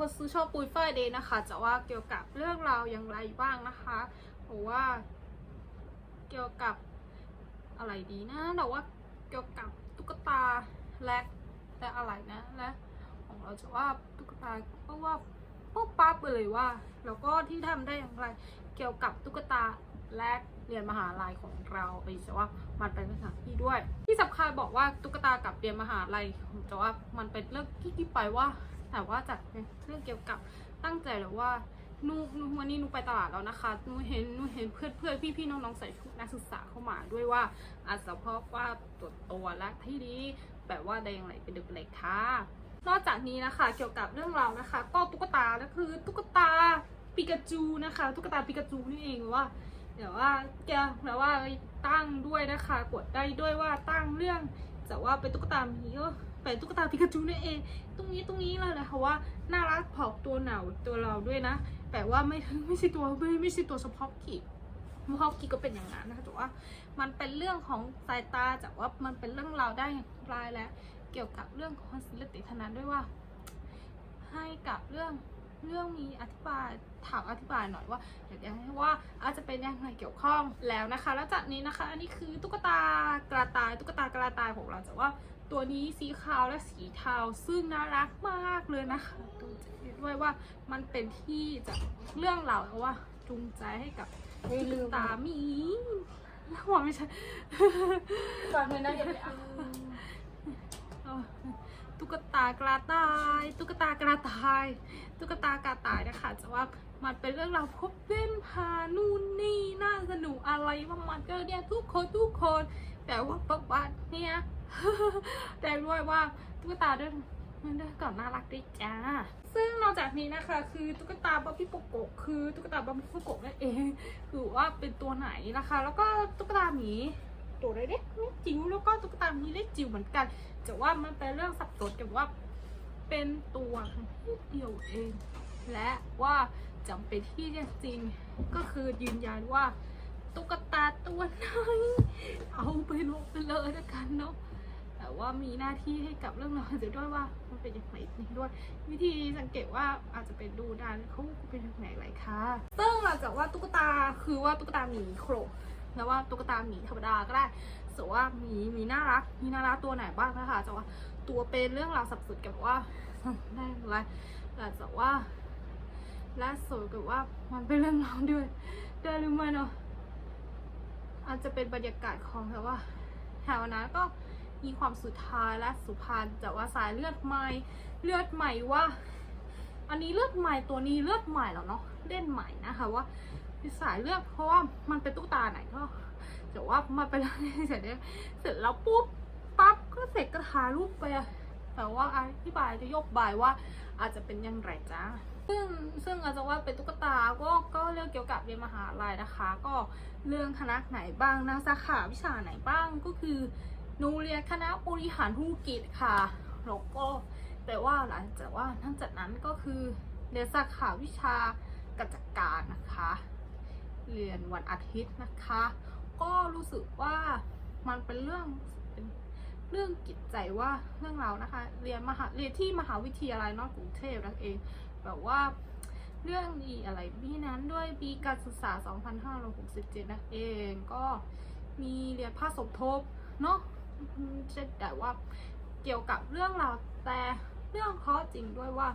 คนซื้อชอบปุยฝ้ายเดย์นะคะ จะว่าเกี่ยวกับเรื่องราวอย่างไรบ้างนะคะเพราะว่าเกี่ยวกับอะไรดีนะแต่ว่าเกี่ยวกับตุ๊กตาและและอะไรนะและของเราจะว่าตุ๊กตาเพราะว่าปุ๊บปั๊บไปเลยว่า แล้วก็ที่ทำได้อย่างไร เกี่ยวกับตุ๊กตาและเรียนมหาลัยของเราไปจะว่ามันเป็นสถานที่ด้วย ที่สำคัญบอกว่าตุ๊กตากับเรียนมหาลัยจะว่ามันเป็นเรื่องที่ที่ไปว่า แต่ว่าจะเป็นเรื่องเกี่ยวกับตั้งใจหรือว่านูนูวันนี้นูไปตลาดแล้วนะคะนูเห็นนูเห็นเพื่อนเพื่อนพี่พี่ๆน้องๆใส่ชุดนักศึกษาเข้ามาด้วยว่าอาจจะเพราะว่าตัวตัวและที่นี้แบบว่าแดงไหลเป็นเด็กๆค่ะนอกจากนี้นะคะเกี่ยวกับเรื่องราวนะคะ ก็ตุ๊กตาก็คือตุ๊กตาปิกาจูนะคะตุ๊กตาปิกาจูนี่เองว่าเดี๋ยวว่าแกแล้วว่าตั้งด้วยนะคะ กดได้ด้วยว่าตั้งเรื่องแต่ว่าเป็นตุ๊กตาหมีก็ เป็นตุ๊กตาปิกาจูนี่เอง ตรงนี้ตรงนี้เลยนะคะว่าน่ารักเผาตัวหนาวตัวเราด้วยนะแต่ว่าไม่ไม่ใช่ตัวไม่ไม่ใช่ตัวเฉพาะกิจเฉพาะกิจก็เป็นอย่างนั้นนะคะแต่ว่ามันเป็นเรื่องของสายตาแต่ว่ามันเป็นเรื่องราวได้อย่างไรและ เกี่ยวกับเรื่องของศิลปินนั้นด้วยว่า ให้กับเรื่องเรื่องมีอธิบายถามอธิบายหน่อยว่าอยากจะให้ว่าอาจจะเป็นยังไงเกี่ยวข้องแล้วนะคะ แล้วจากนี้นะคะ อันนี้คือตุ๊กตากระต่ายตุ๊กตากระต่ายของเราแต่ว่า ตัวนี้สีขาวและสีเทาซึ่งน่ารักมากเลยนะคะดูด้วยว่ามันเป็นที่จะเรื่องราวว่าจูงใจให้กับไม่ลืมตาหมีแล้วว่าไม่ใช่ฟังเลยนะอย่าไปเอาเออตุ๊กตากระต่าย ตุ๊กตากระต่าย ตุ๊กตากระต่ายนะคะจะว่ามันเป็นเรื่องราวพบเล่นพานู่นนี่น่าสนุกอะไรว่ามันก็เนี่ยทุกคนทุกคนแต่ว่าประวัติเนี่ย แต่ด้วยว่าตุ๊กตาด้วยมันด้วยก่อนน่ารักด้วยจ้า ซึ่งนอกจากนี้นะคะ คือตุ๊กตาบ๊อบบี้โปโกะคือตุ๊กตาบ๊อบบี้โปโกะนั่นเองคือว่าเป็นตัวไหนนะคะ แล้วก็ตุ๊กตาหมีตัวเล็กนิดจิ๋วแล้วก็ตุ๊กตามีเล็กจิ๋วเหมือนกันแต่ว่ามันเป็นเรื่องสับสนกับว่าเป็นตัวเดียวเอง และว่าจำเป็นที่จริงก็คือยืนยันว่าตุ๊กตาตัวไหนเอาไปลงไปเลยละกันเนาะ ว่ามีหน้าที่ให้กับเรื่องราวจะด้วยว่ามันเป็นอย่างไรนี่ด้วย วิธีสังเกตว่าอาจจะเป็นดูดานเขาเป็นอย่างไรไรคะซึ่งหลังจากว่าตุ๊กตาคือว่าตุ๊กตาหมีโครแล้วว่าตุ๊กตาหมีธรรมดาก็ได้ส่วนว่าหมีหมีน่ารักมีน่ารักตัวไหนบ้างนะคะจะว่าตัวเป็นเรื่องราวสับสนกับว่าได้อะไรแต่จะว่าและสวยกับว่ามันเป็นเรื่องราวด้วยได้หรือไม่เนาะอาจจะเป็นบรรยากาศของแบบว่าแถวนั้นก็ มีความสุดท้ายและสุพรรณแต่ว่าสายเลือดใหม่เลือดใหม่ว่า อันนี้เลือดใหม่ตัวนี้เลือดใหม่แล้วเนาะเล่นใหม่นะคะว่าสายเลือกเพราะว่ามันเป็นตุ๊กตาไหนก็แต่ว่ามันเป็นอะไรเสร็จเสร็จแล้วปุ๊บปั๊บก็เสร็จก็ถ่ายรูปไปอะแต่ว่าอธิบายจะยกบายว่าอาจจะเป็นยังไรจ้าซึ่งซึ่งอาจจะว่าเป็นตุ๊กตาก็ก็เรื่องเกี่ยวกับเรียนมหาลัยนะคะ ก็เรื่องคณะไหนบ้างนะสาขาวิชาไหนบ้างก็คือ หนูเรียนคณะบริหารธุรกิจค่ะแล้วก็แต่ว่าหลังจากว่าทั้งจากนั้นก็คือเรียนสาขาวิชากิจการนะคะ เรียนวันอาทิตย์นะคะ ก็รู้สึกว่ามันเป็นเรื่องเป็นเรื่องกิจใจว่าเรื่องเรานะคะ เรียนมหาเรียนที่มหาวิทยาลัยนอกกรุงเทพนั่นเองแบบว่าเรื่องนี้อะไรปีนั้นด้วยปีการศึกษา 2567นั่นเอง ก็มีเรียนภาคสมทบเนาะ อืมแต่ว่าเกี่ยวกับเรื่องราวแต่เรื่องข้อจริงด้วยว่า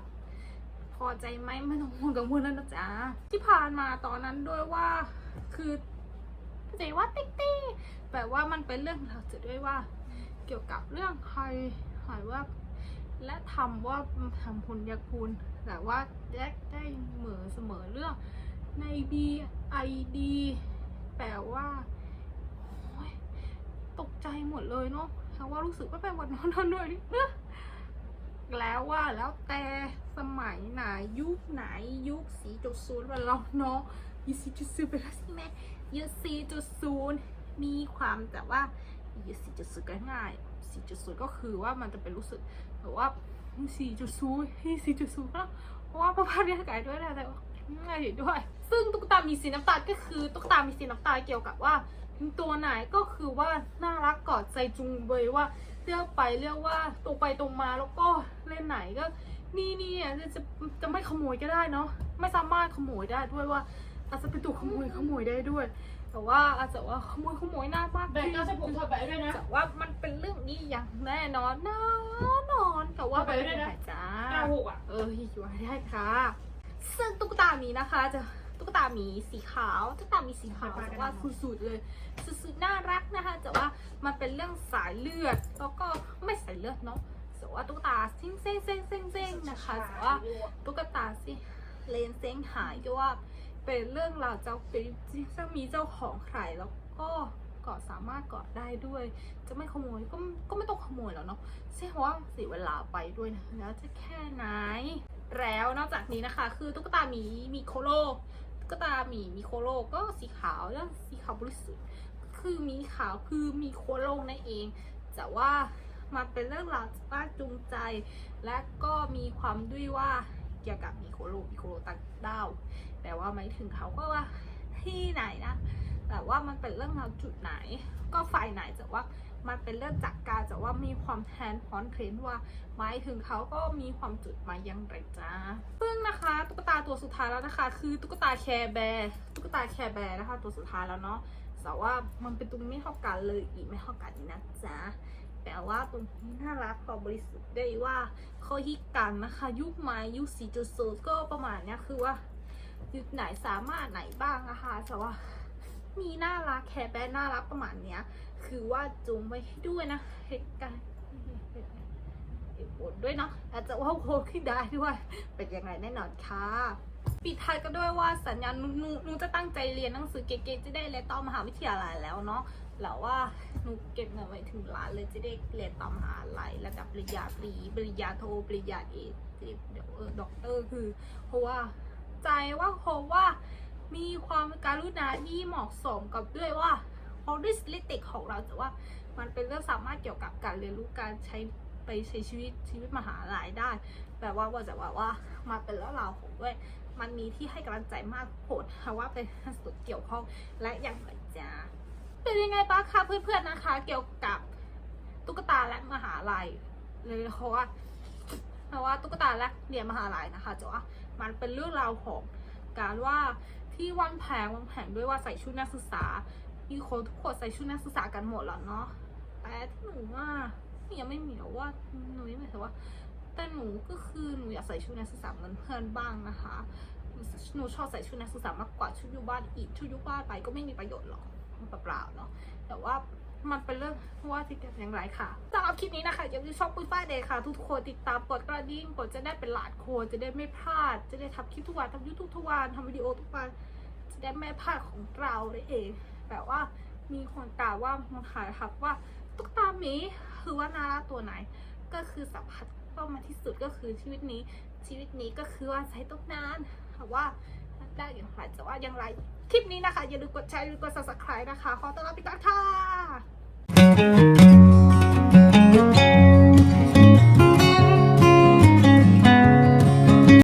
พอใจไหมไม่ต้องห่วงกังวลแล้วนะจ๊ะที่ผ่านมาตอนนั้นด้วยว่าคือใจว่าติ๊กตี้แปลว่ามันเป็นเรื่องราวจะด้วยว่า เกี่ยวกับเรื่องใครหายว่า และทำว่าทำพลยาคุณแต่ว่าแยกได้เหมือเสมอเรื่องใน B I D แปลว่า ตกใจหมดเลยเนาะเพราะว่ารู้สึกว่าเป็นวันนอนนอนด้วยนี่แล้วว่าแล้วแต่สมัยไหนยุคไหนยุคสีจุดศูนย์วันเราเนาะยุคสีจุดศูนย์ไปแล้วใช่ไหมยุคสีจุดศูนย์มีความแต่ว่ายุคสีจุดศูนย์ก็ง่ายสี่จุดศูนย์ก็คือว่ามันจะเป็นรู้สึกแบบว่าสี่จุดศูนย์สี่จุดศูนย์เพราะว่าพระพันธ์เรียกไก่ด้วยนะแต่ว่าง่ายด้วย ซึ่งตุ๊กตามีสีน้ำตาลก็คือตุ๊กตามีสีน้ำตาลเกี่ยวกับว่า ตัวไหนก็คือว่าน่ารักกอดใจจุงเบยว่าเลือกไปเลือกว่าตรงไปตรงมาแล้วก็เล่นไหนก็ นี่นี่อะจะจะจะไม่ขโมยก็ได้เนาะไม่สามารถขโมยได้ด้วยว่า อาจจะเป็นตัวขโมยขโมยได้ด้วย แต่ว่าอาจจะว่าขโมยขโมยหน้ามากแบงค์ก็จะผมถอดแบงค์ด้วยนะแต่ว่ามันเป็นเรื่องนี้อย่างแน่นอนแน่นอนแต่ว่าเอาไปด้วยนะจ้าเก้าหกอะเอออยู่ได้ค่ะซึ่งตุ๊กตาหมีนะคะจะ ตุ๊กตาหมีสีขาวตุ๊กตาหมีสีขาวแต่ว่าสุดๆเลยสุดๆน่ารักนะคะแต่ว่ามันเป็นเรื่องสายเลือดแล้วก็ไม่สายเลือดเนาะแต่ว่าตุ๊กตาเซ้งเซ้งเซ้งเซ้งเซ้งนะคะแต่ว่าตุ๊กตาสิเลนเซ้งหายก็ว่าเป็นเรื่องราวเจ้าเป็นจะมีเจ้าของใครแล้วก็ก็สามารถกอดได้ด้วย จะไม่ขโมยก็ก็ไม่ต้องขโมยแล้วเนาะใช่เพราะว่าเสียเวลาไปด้วยนะแล้วจะแค่ไหนแล้วนอกจากนี้นะคะ คือตุ๊กตาหมีมีโคโล ตุ๊กตาหมีมีโคโลก็สีขาวแล้วสีขาวบริสุทธิ์ คือมีขาวคือมีโคโลนั่นเอง แต่ว่ามันเป็นเรื่องราวบ้านจูงใจ และก็มีความด้วยว่าเกี่ยวกับมีโคโลมีโคโลต่างดาวแต่ว่าไม่ถึงเขาก็ว่าที่ไหนนะ แต่ว่ามันเป็นเรื่องราวจุดไหน ก็ฝ่ายไหนแต่ว่า มันเป็นเรื่องจากการแต่ว่ามีความแทนพอนเทรนว่าหมายถึงเขาก็มีความจุดมายังไรจ้าซึ่งนะคะตุ๊กตาตัวสุดท้ายแล้วนะคะ คือตุ๊กตาแคร์แบร์ตุ๊กตาแคร์แบร์นะคะ ตัวสุดท้ายแล้วเนาะแต่ว่ามันเป็นตัวไม่เท่ากันเลยอีกไม่เท่ากันนะจ๊ะแต่ว่าตรงนี้น่ารักกว่าบริสุทธิ์ได้ว่าเขาฮิตกันนะคะ ยุคใหม่ยุค4.0ก็ประมาณเนี้ยคือว่ายุคไหนสามารถไหนบ้างนะคะแต่ว่า มีน่ารักแคร์แบร์น่ารักประมาณเนี้ย คือว่าจูงไว้ให้ด้วยนะเหตุการณ์เอกบทด้วยเนาะอาจจะว่าโคขึ้นได้ด้วย เป็นยังไงแน่นอนค่ะปิดท้ายก็ด้วยว่าสัญญาหนูหนูหนูจะตั้งใจเรียนหนังสือเก๋ๆจะได้เรียนต่อมหาวิทยาลัยแล้วเนาะแล้วว่าหนูเก็บเงินไว้ถึงล้านเลยจะได้เรียนต่อมหาลัยระดับปริญญาตรีปริญญาโทปริญญาเอกเดี๋ยวเออด็อกเตอร์คือ เพราะว่าใจว่าเพราะว่า มีความการุณาที่เหมาะสมกับด้วยว่าออริสลิติกของเราแต่ว่ามันเป็นเรื่องสามารถเกี่ยวกับการเรียนรู้การใช้ไปใช้ชีวิตชีวิตมหาลัยได้แปลว่าว่าจะว่าว่ามาเป็นเรื่องราวของด้วย มันมีที่ให้กำลังใจมากโผดเพราะว่าเป็นส่วนเกี่ยวข้องและอย่างไรจ้าเป็นยังไงบ้างคะเพื่อนๆนะคะ เกี่ยวกับตุ๊กตาและมหาลัยเลยเพราะว่าเพราะว่าตุ๊กตาและเรียนมหาลัยนะคะจะว่ามันเป็นเรื่องราวของการว่า ที่วางแผนวางแผนด้วยว่าใส่ชุดนักศึกษา มีคนทุกคนใส่ชุดนักศึกษากันหมดแล้วเนาะแต่ที่หนูว่ายังไม่มีหรอกว่าหนูยังไม่เห็นว่า แต่หนูก็คือหนูอยากใส่ชุดนักศึกษาเหมือนเพื่อนบ้างนะคะหนูชอบใส่ชุดนักศึกษามากกว่าชุดอยูบ้านอีกชุดอยูบ้านไปก็ไม่มีประโยชน์หรอกเปล่าๆเนาะแต่ว่า มันเป็นเรื่องว่าที่กันอย่างไรค่ะสำหรับคลิปนี้นะคะอย่าลืมชอบปุ้ยฝ้ายเดย์ค่ะ ทุกคนติดตามกดกระดิ่งกดจะได้เป็นหลานโคจะได้ไม่พลาด จะได้ทำคลิปทุกวันทำยูทูบทุกวันทำวิดีโอทุกวันจะได้ไม่พลาดของเราเลยเองแต่ว่ามีคนกล่าวว่ามาขายครับว่าตุ๊กตาหมีคือว่าน่ารักตัวไหน ก็คือสัมผัสเข้ามาที่สุดก็คือชีวิตนี้ชีวิตนี้ก็คือว่าใช้ตุ๊กนานค่ว่า ได้อย่ค่ะแต่ว่ายังไรคลิปนี้นะคะ อย่าลืมกดแชร์อย่าลืมกด subscribe นะคะ ขอต้อนรับพี่ตั๊กค่ะ